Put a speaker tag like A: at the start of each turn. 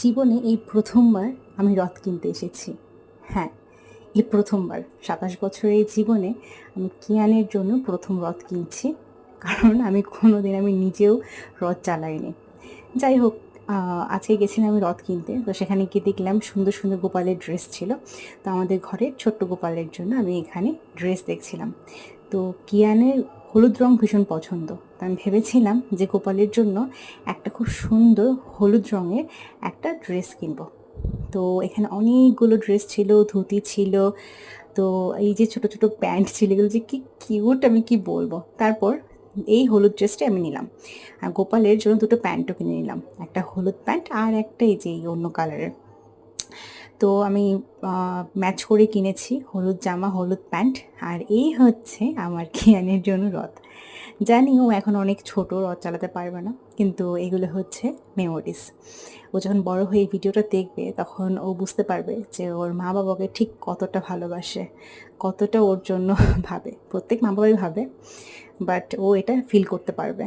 A: জীবনে এই প্রথমবার আমি রথ কিনতে এসেছি। হ্যাঁ এই প্রথমবার। সাতাশ বছরের জীবনে আমি কিয়ানের জন্য প্রথম রথ কিনছি, কারণ আমি কোনো দিন আমি নিজেও রথ চালাইনি। যাই হোক আজকে গেছিলাম আমি রথ কিনতে, তো সেখানে গিয়ে দেখলাম সুন্দর সুন্দর গোপালের ড্রেস ছিল। তো আমাদের ঘরের ছোট্ট গোপালের জন্য আমি এখানে ড্রেস দেখছিলাম। তো কিয়ানের হলুদ রং ভীষণ পছন্দ। তো আমি ভেবেছিলাম যে গোপালের জন্য একটা খুব সুন্দর হলুদ রঙের একটা ড্রেস কিনবো। তো এখানে অনেকগুলো ড্রেস ছিল, ধুতি ছিল, তো এই যে ছোট ছোট প্যান্ট ছিল, এগুলো যে কি কিউট আমি কি বলব? তারপর এই হলুদ ড্রেসটা আমি নিলাম। আর গোপালের জন্য দুটো প্যান্টও কিনে নিলাম। একটা হলুদ প্যান্ট আর একটা এই যে অন্য কালারের। তো আমি ম্যাচ করে কিনেছি হলুদ জামা, হলুদ প্যান্ট। আর এই হচ্ছে আমার কিয়ানের জন্য রথ। জানি ও এখন অনেক ছোট, রথ চালাতে পারবে না। কিন্তু এগুলো হচ্ছে মেমোরিজ ও যখন বড় হয়ে ভিডিওটা দেখবে, তখন ও বুঝতে পারবে যে ওর মা বাবাকে ঠিক কতটা ভালোবাসে, কতটা ওর জন্য ভাবে। প্রত্যেক মা বাবাই ভাবে বাট ও এটা ফিল করতে পারবে।